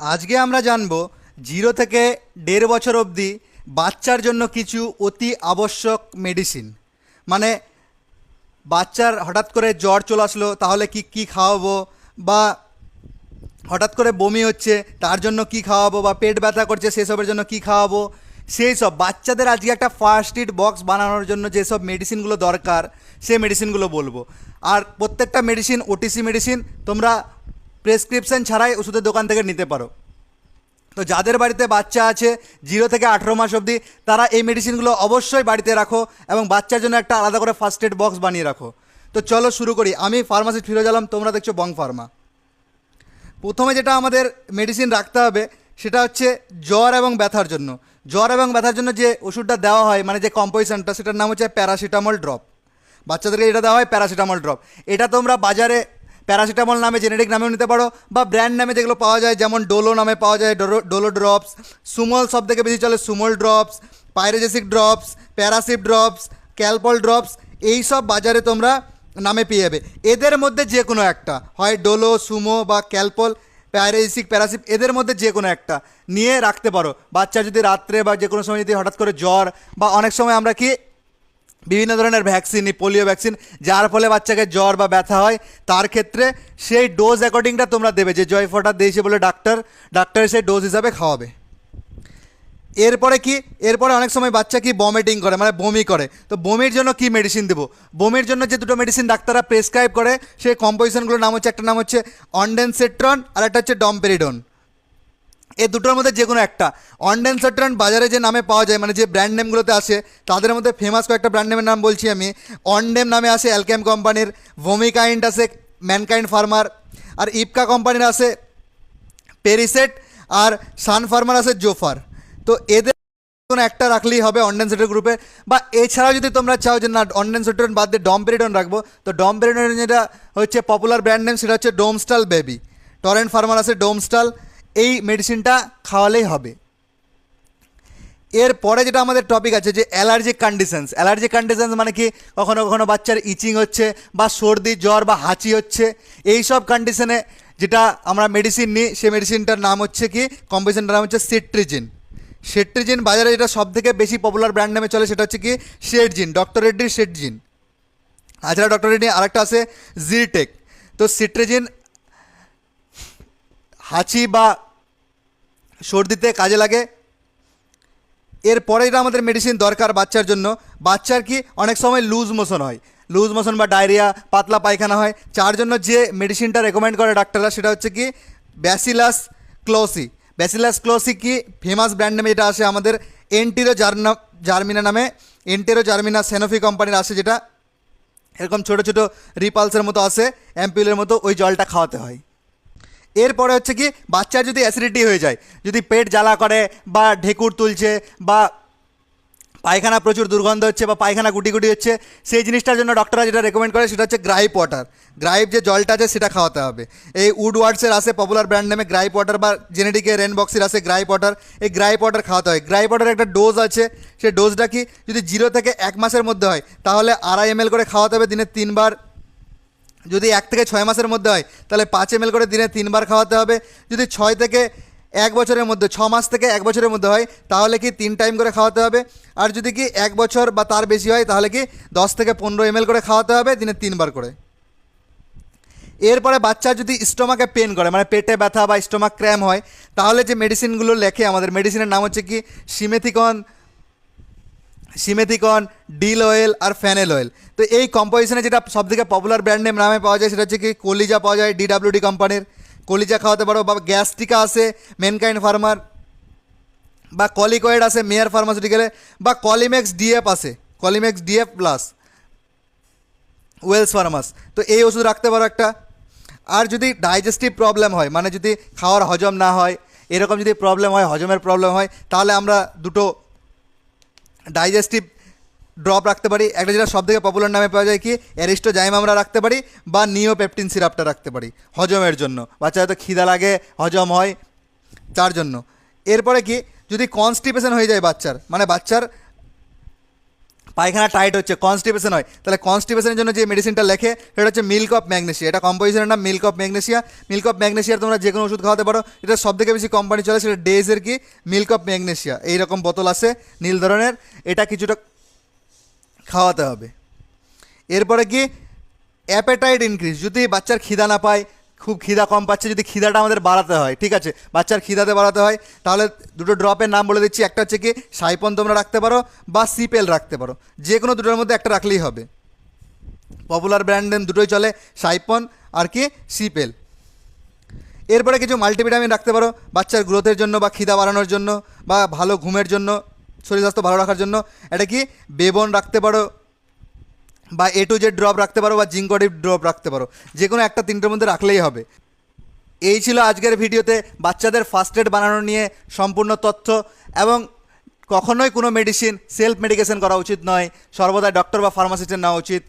আজকে আমরা জানব জিরো থেকে দেড় বছর অবধি বাচ্চার জন্য কিছু অতি আবশ্যক মেডিসিন মানে বাচ্চার হঠাৎ করে জ্বর চলে আসলো, তাহলে কি কি খাওয়াবো? বা হঠাৎ করে বমি হচ্ছে, তার জন্য কি খাওয়াবো? বা পেট ব্যথা করছে, সেসবের জন্য কি খাওয়াবো? সেই সব বাচ্চাদের আজকে একটা ফার্স্ট এড বক্স বানানোর জন্য যেসব মেডিসিনগুলো দরকার সেই মেডিসিনগুলো বলব। আর প্রত্যেকটা মেডিসিন ওটিসি মেডিসিন তোমরা প্রেসক্রিপশন ছাড়াই ওষুধের দোকান থেকে নিতে পারো। তো যাদের বাড়িতে বাচ্চা আছে, জিরো থেকে আঠেরো মাস অবধি, তারা এই মেডিসিনগুলো অবশ্যই বাড়িতে রাখো এবং বাচ্চার জন্য একটা আলাদা করে ফার্স্ট এড বক্স বানিয়ে রাখো। তো চলো শুরু করি। আমি ফার্মাসিস্ট ফিরোজ আলম, তোমরা দেখছ বং ফার্মা প্রথমে যেটা আমাদের মেডিসিন রাখতে হবে, সেটা হচ্ছে জ্বর এবং ব্যথার জন্য। জ্বর এবং ব্যথার জন্য যে ওষুধটা দেওয়া হয় মানে যে কম্পোজিশনটা সেটার নাম হচ্ছে প্যারাসিটামল ড্রপ বাচ্চাদেরকে এটা দেওয়া হয় প্যারাসিটামল ড্রপ এটা তোমরা বাজারে প্যারাসিটামল নামে জেনেরিক নামেও নিতে পারো বা ব্র্যান্ড নামে যেগুলো পাওয়া যায়, যেমন ডোলো নামে পাওয়া যায় ডোলো ডোলো ড্রপস। সুমল সব থেকে বেশি চলে Sumal drops, Pyrigesic drops Paracip drops, Calpol drops, এই সব বাজারে তোমরা নামে পেয়ে যাবে। এদের মধ্যে যে কোনো একটা, হয় ডোলো, সুমো বা ক্যালপল প্যারাইসিক প্যারাসিপ এদের মধ্যে যে কোনো একটা নিয়ে রাখতে পারো। বাচ্চা যদি রাত্রে বা যে কোনো সময় যদি হঠাৎ করে জ্বর বা অনেক সময় আমরা কি বিভিন্ন ধরনের ভ্যাকসিন পোলিও ভ্যাকসিন যার ফলে বাচ্চাকে জ্বর বা ব্যথা হয়, তার ক্ষেত্রে সেই ডোজ অ্যাকর্ডিংটা তোমরা দেবে, যে জয়ফটা দিয়েছে বলে ডাক্তার ডাক্তার সেই ডোজ হিসাবে খাওয়াবে। এরপরে কি? এরপরে অনেক সময় বাচ্চা কি বমিটিং করে মানে বমি করে। তো বমির জন্য কি মেডিসিন দেবো? বমির জন্য যে দুটো মেডিসিন ডাক্তাররা প্রেসক্রাইব করে, সেই কম্পোজিশনগুলোর নাম হচ্ছে, একটা নাম হচ্ছে অনডেনসেট্রন আর একটা হচ্ছে ডমপেরিডন এই দুটোর মধ্যে যে কোনো একটা অনডেনসেট্রন বাজারে যে নামে পাওয়া যায় মানে যে ব্র্যান্ড নেমগুলোতে আসে, তাদের মধ্যে ফেমাস কয়েকটা ব্র্যান্ড নেমের নাম বলছি আমি। অনডেম নামে আসে অ্যালকেম কোম্পানির ভোমিকাইন্ড আছে ম্যানকাইন্ড ফার্মার আর ইপকা কোম্পানির আছে পেরিসেট আর সান ফার্মার আছে জোফার তো এদের কোনো একটা রাখলেই হবে অনলাইন সেটের গ্রুপে বা এছাড়াও যদি তোমরা চাও যে না অনলাইন সেটের বাদ দিয়ে ডমপেরিডন রাখব, তো ডমপেরিডনের যেটা হচ্ছে পপুলার ব্র্যান্ড নেম সেটা হচ্ছে ডোমস্টাল বেবি টরেন্ট ফার্মার আছে ডোমস্টাল এই মেডিসিনটা খাওয়ালেই হবে। এরপরে যেটা আমাদের টপিক আছে যে অ্যালার্জিক কন্ডিশনস অ্যালার্জিক কন্ডিশনস মানে কি? কখনো কখনো বাচ্চার ইচিং হচ্ছে বা সর্দি, জ্বর বা হাঁচি হচ্ছে। এই সব কন্ডিশনে যেটা আমরা মেডিসিন নিই সেই মেডিসিনটার নাম হচ্ছে কি? কম্পোজিশনটার নাম হচ্ছে সিট্রিজিন সেট্রিজিন বাজারে যেটা সব থেকে বেশি পপুলার ব্র্যান্ড নামে চলে সেটা হচ্ছে কি? শেটজিন ডক্টর রেড্ডির শেটজিন তাছাড়া ডক্টর রেড্ডি আরেকটা আছে জিরটেক তো সিট্রিজিন হাঁচি বা সর্দিতে কাজে লাগে। এরপরে যেটা আমাদের মেডিসিন দরকার বাচ্চার জন্য, বাচ্চার কি অনেক সময় লুজ মোশন হয়। লুজ মোশন বা ডায়রিয়া পাতলা পায়খানা হয়। যার জন্য যে মেডিসিনটা রেকমেন্ড করে ডাক্তাররা, সেটা হচ্ছে কি ব্যাসিলাস ক্লোসি ব্যাসিলাস ক্লোসি কি ফেমাস ব্র্যান্ড নেমে যেটা আসে আমাদের এন্টিরো জার্না জার্মিনা নামে। এন্টেরো জার্মিনা সেনোফি কোম্পানির আসে যেটা। এরকম ছোটো ছোটো রিপালসের মতো আসে অ্যাম্পিউলের মতো ওই জলটা খাওয়াতে হয়। এরপরে হচ্ছে কি, বাচ্চার যদি অ্যাসিডিটি হয়ে যায়, যদি পেট জ্বালা করে বা ঢেকুর তুলছে বা পায়খানা প্রচুর দুর্গন্ধ হচ্ছে বা পায়খানা গুটি গুটি হচ্ছে, সেই জিনিসটার জন্য ডক্টররা যেটা রেকমেন্ড করে সেটা হচ্ছে গ্রাইপ ওয়াটার গ্রাইপ যে জলটা আছে সেটা খাওয়াতে হবে। এই উড ওয়ার্ডসের আছে পপুলার ব্র্যান্ড নেমে গ্রাইপ ওয়াটার বা জেনেটিকের রেন বক্সের আছে গ্রাইপ ওয়াটার এই গ্রাইপ ওয়াটার খাওয়াতে হয়। গ্রাইপ ওয়াটারের একটা ডোজ আছে, সেই ডোজটা কি যদি জিরো থেকে এক মাসের মধ্যে হয়, তাহলে আড়াই এম করে খাওয়াতে হবে দিনে তিনবার। যদি এক থেকে ছয় মাসের মধ্যে হয়, তাহলে পাঁচ এম করে দিনে তিনবার খাওয়াতে হবে। যদি ছয় থেকে এক বছরের মধ্যে, ছ মাস থেকে এক বছরের মধ্যে হয়, তাহলে কি তিন টাইম করে খাওয়াতে হবে? আর যদি কি এক বছর বা তার বেশি হয়, তাহলে কি দশ থেকে পনেরো এম করে খাওয়াতে হবে দিনে তিনবার করে। এরপরে বাচ্চা যদি স্টোমাকে পেন করে মানে পেটে ব্যথা বা স্টোমাক ক্র্যাম হয়, তাহলে যে মেডিসিনগুলো লেখে আমাদের মেডিসিনের নাম হচ্ছে কি সিমেথিকন সিমেথিকন ডিল অয়েল আর ফ্যানেল অয়েল। তো এই কম্পোজিশনে যেটা সবথেকে পপুলার ব্র্যান্ড নেম নামে পাওয়া যায়, সেটা হচ্ছে কি কলিজা পাওয়া যায় ডিডাব্লিউডি কোম্পানির কলিজা খাওয়াতে পারো বা গ্যাস্ট্রিকা আছে মেনকাইন্ড ফার্মার বা কলিকয়েড আছে, মেয়ার ফার্মাসিউটিক্যালে বা কলিমেক্স ডিএফ আছে, Colimex DF plus Wells Pharmas. তো এই ওষুধ রাখতে পারো একটা। আর যদি ডাইজেস্টিভ প্রবলেম হয় মানে যদি খাওয়ার হজম না হয়, এরকম যদি প্রবলেম হয়, হজমের প্রবলেম হয়, তাহলে আমরা দুটো ডাইজেস্টিভ ড্রপ রাখতে পারি। একটা যেটা সব থেকে পপুলার নামে পাওয়া যায় কি? অ্যারিস্টো জাইম আমরা রাখতে পারি বা নিওপেপটিন সিরাপটা রাখতে পারি হজমের জন্য। বাচ্চা হয়তো খিদা লাগে, হজম হয়, তার জন্য। এরপরে কি? যদি কনস্টিপেশন হয়ে যায় বাচ্চার মানে বাচ্চার পায়খানা টাইট হচ্ছে কনস্টিপেশন হয়। তাহলে কনস্টিপেশনের জন্য যে মেডিসিনটা লেখে, সেটা হচ্ছে মিল্ক অফ ম্যাগনেশিয়া এটা কম্পোজিশনের নাম milk of magnesia milk of ম্যাগনেশিয়ার তোমরা যে কোনো ওষুধ খাওয়াতে পারো। এটা সব থেকে বেশি কোম্পানি চলে, সেটা ডেজের কি? মিল্ক অফ ম্যাগনেশিয়া এইরকম বোতল আছে, নীল ধরনের। এটা কিছুটা খাওয়াতে হবে। এরপরে কি? অ্যাপেটাইট ইনক্রিজ যদি বাচ্চার খিদা না পায় খুব খিদা কম পাচ্ছে যদি খিদাটা আমাদের বাড়াতে হয়, ঠিক আছে? বাচ্চার খিদাতে বাড়াতে হয়, তাহলে দুটো ড্রপের নাম বলে দিচ্ছি, একটা হচ্ছে কি, সাইপন তোমরা রাখতে পারো বা সিপেল রাখতে পারো, যে কোনো দুটোর মধ্যে একটা রাখলেই হবে। পপুলার ব্র্যান্ড নেম দুটোই চলে, সাইপন আর কি, সিপেল। এরপরে কিছু মাল্টিভিটামিন রাখতে পারো, বাচ্চার গ্রোথের জন্য বা খিদা বাড়ানোর জন্য বা ভালো ঘুমের জন্য, শরীর স্বাস্থ্য ভালো রাখার জন্য। এটা কি, বেবন রাখতে পারো বা এ টু জেড ড্রপ রাখতে পারো বা জিঙ্কডিপ ড্রপ রাখতে পারো। যে কোনো একটা তিনটের মধ্যে রাখলেই হবে। এই ছিল আজকের ভিডিওতে বাচ্চাদের ফার্স্ট এড বানানো নিয়ে সম্পূর্ণ তথ্য এবং কখনোই কোনো মেডিসিন সেলফ মেডিকেশন করা উচিত নয়। সর্বদা ডক্টর বা ফার্মাসিস্টের নেওয়া উচিত।